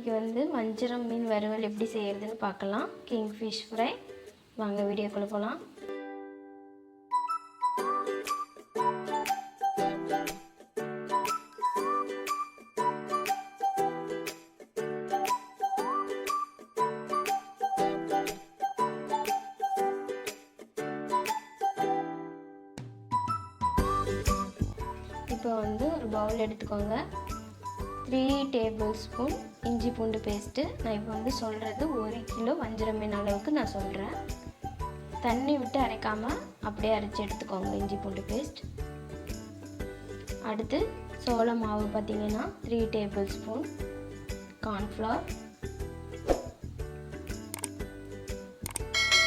இன்றைக்கி வந்து வஞ்சரம் மீன் வறுவல் எப்படி செய்கிறதுன்னு பார்க்கலாம். கிங் ஃபிஷ் ஃப்ரை வாங்க வீடியோக்குள்ளே போகலாம் இப்போ வந்து ஒரு பவுல் எடுத்துக்கோங்க. த்ரீ டேபிள் ஸ்பூன் இஞ்சி பூண்டு பேஸ்ட்டு நான் இப்போ வந்து சொல்கிறது ஒரு கிலோ வஞ்சரம் மீன் அளவுக்கு நான் சொல்கிறேன் தண்ணி விட்டு அரைக்காமல் அப்படியே அரைச்சி எடுத்துக்கோங்க இஞ்சி பூண்டு பேஸ்ட் அடுத்து சோள மாவு பார்த்தீங்கன்னா த்ரீ டேபிள் ஸ்பூன் கார்ன்ஃப்ளவர்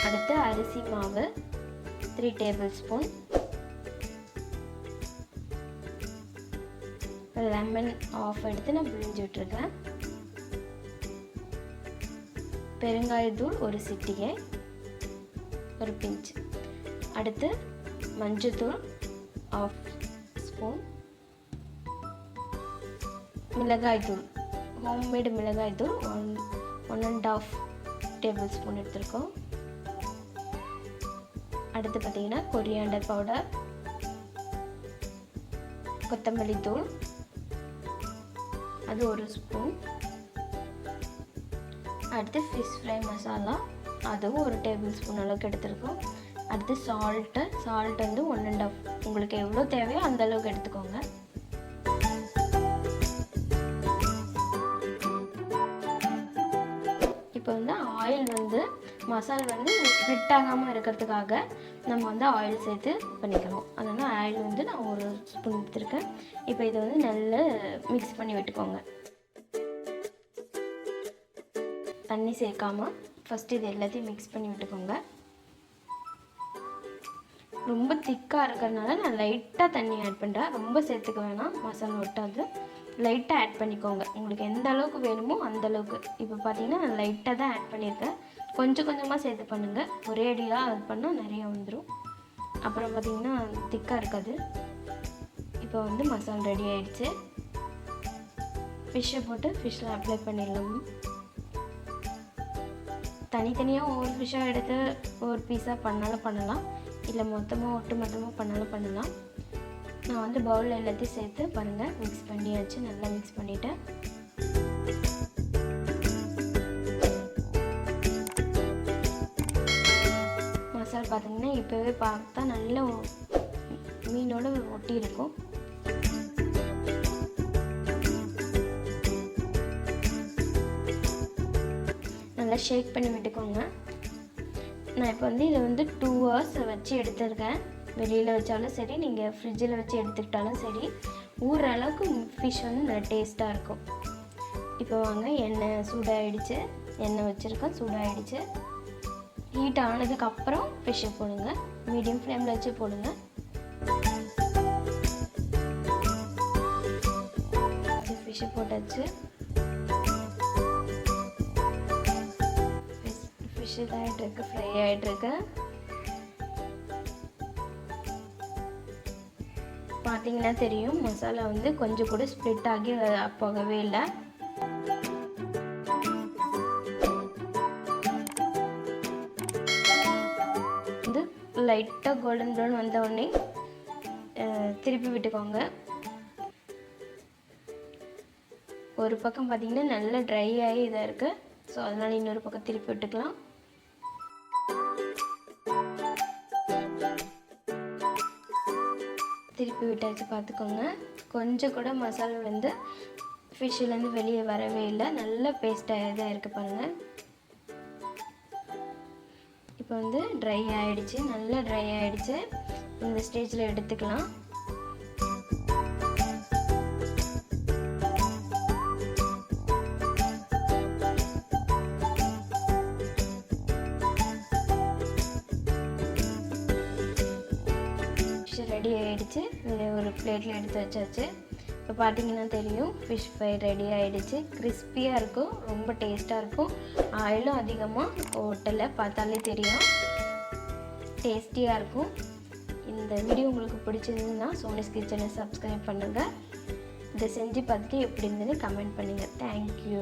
அடுத்து அரிசி மாவு three tablespoon lemon half எடுத்து நான் பிழிஞ்சு விட்ருக்கேன் பெருங்காயத்தூள் ஒரு சிட்டிகை ஒரு பிஞ்ச். அடுத்து மஞ்சத்தூள் ஆஃப் ஸ்பூன் மிளகாய்த்தூள் ஹோம்மேடு மிளகாய்த்தூள் one one and half tablespoon எடுத்திருக்கோம். அடுத்து பார்த்தீங்கன்னா கொரியாண்டர் பவுடர் கொத்தமல்லி தூள் அது ஒரு ஸ்பூன் அடுத்து ஃபிஷ் ஃப்ரை மசாலா அதுவும் ஒரு டேபிள் ஸ்பூன் அளவுக்கு எடுத்துருக்கோம். அடுத்து சால்ட்டு சால்ட் வந்து ஒன் அண்ட் ஆஃப் உங்களுக்கு எவ்வளோ தேவையோ அந்த அளவுக்கு எடுத்துக்கோங்க. இப்போ வந்து ஆயில் வந்து மசால் வந்து ஸ்ப்ளிட் ஆகாமல் இருக்கிறதுக்காக நம்ம வந்து ஆயில் சேர்த்து பண்ணிக்கணும். அதனால் ஆயில் வந்து நான் ஒரு ஸ்பூன் எடுத்துருக்கேன். இப்போ இதை வந்து நல்லா மிக்ஸ் பண்ணி விட்டுக்கோங்க. தண்ணி சேர்க்காம ஃபஸ்ட்டு இது எல்லாத்தையும் மிக்ஸ் பண்ணி விட்டுக்கோங்க. ரொம்ப திக்காக இருக்கிறதுனால நான் லைட்டாக தண்ணி ஆட் பண்ணுறேன் ரொம்ப சேர்த்துக்க வேணாம். மசாலா ஒட்டாது. லைட்டாக ஆட் பண்ணிக்கோங்க. உங்களுக்கு எந்த அளவுக்கு வேணுமோ அந்த அளவுக்கு. இப்போ பார்த்தீங்கன்னா நான் லைட்டாக தான் ஆட் பண்ணியிருக்கேன் கொஞ்சம் கொஞ்சமாக சேர்த்து பண்ணுங்கள் ஒரே அடியாக அது பண்ணால் நிறைய வந்துடும் அப்புறம் பார்த்தீங்கன்னா திக்காக இருக்காது. இப்போ வந்து மசாலா ரெடி ஆயிடுச்சு. ஃபிஷ்ஷை போட்டு ஃபிஷ்ஷில் அப்ளை பண்ணிடலாம். தனித்தனியாக ஒவ்வொரு ஃபிஷ்ஷாக எடுத்து ஒவ்வொரு பீஸாக பண்ணாலும் பண்ணலாம். இல்லை மொத்தமாக ஒட்டு மொத்தமாக பண்ணாலும் பண்ணலாம். நான் வந்து பவுலில் எல்லாத்தையும் சேர்த்து பாருங்கள் மிக்ஸ் பண்ணியாச்சு. நல்லா மிக்ஸ் பண்ணிவிட்டேன் மசாலா பார்த்தீங்கன்னா இப்போவே பார்த்தா நல்ல மீனோட ஒட்டி இருக்கும் நல்லா ஷேக் பண்ணி விட்டுக்கோங்க. நான் இப்போ வந்து இதை வந்து டூ ஹவர்ஸ் வச்சு எடுத்திருக்கேன். வெளியில் வச்சாலும் சரி நீங்கள் ஃப்ரிட்ஜில் வச்சு எடுத்துக்கிட்டாலும் சரி ஊற அளவுக்கு ஃபிஷ் வந்து நல்லா டேஸ்ட்டாக இருக்கும். இப்போ வாங்க எண்ணெய் சூடாகிடுச்சு எண்ணெய் வச்சுருக்கோம் சூடாகிடுச்சு ஹீட் ஆனதுக்கப்புறம் ஃபிஷ்ஷை போடுங்க. மீடியம் ஃப்ளேமில் வச்சு போடுங்க. ஃபிஷ்ஷை போட்டாச்சு. ஃபிஷ் இதாகிட்டுருக்கு ஃப்ரை ஆகிட்டுருக்கு பார்த்தீங்கன்னா தெரியும். மசாலா வந்து கொஞ்சம் கூட ஸ்ப்ளிட் ஆகி போகவே இல்லை. வந்து லைட்டாக கோல்டன் ப்ரௌன் வந்த உடனே திருப்பி விட்டுக்கோங்க. ஒரு பக்கம் பார்த்தீங்கன்னா நல்லா ட்ரை ஆகி இதாக இருக்குது ஸோ அதனால் இன்னொரு பக்கம் திருப்பி விட்டுக்கலாம். திருப்பி விட்டாச்சு பார்த்துக்கோங்க. கொஞ்சம் கூட மசாலா வந்து ஃபிஷ்ஷிலேருந்து வெளியே வரவே இல்லை. நல்ல பேஸ்ட்டாக தான் இருக்குது பாருங்கள் இப்போ வந்து ட்ரை ஆகிடுச்சு நல்லா ட்ரை ஆகிடுச்சு இந்த ஸ்டேஜில் எடுத்துக்கலாம். ரெடி ஆகிடுச்சு ஒரு பிளேட்டில் எடுத்து வச்சாச்சு. இப்போ பார்த்தீங்கன்னா தெரியும் ஃபிஷ் ஃப்ரை ரெடி ஆகிடுச்சு கிறிஸ்பியாக இருக்கும் ரொம்ப டேஸ்ட்டாக இருக்கும். ஆயிலும் அதிகமாக ஹோட்டலில் பார்த்தாலே தெரியும். டேஸ்டியாக இருக்கும். இந்த வீடியோ உங்களுக்கு பிடிச்சிருந்ததுன்னா சோனிஸ் கிச்சனை சப்ஸ்கிரைப் பண்ணுங்கள் இதை செஞ்சு பார்த்துட்டு எப்படி இருந்ததுன்னு கமெண்ட் பண்ணுங்கள் தேங்க்யூ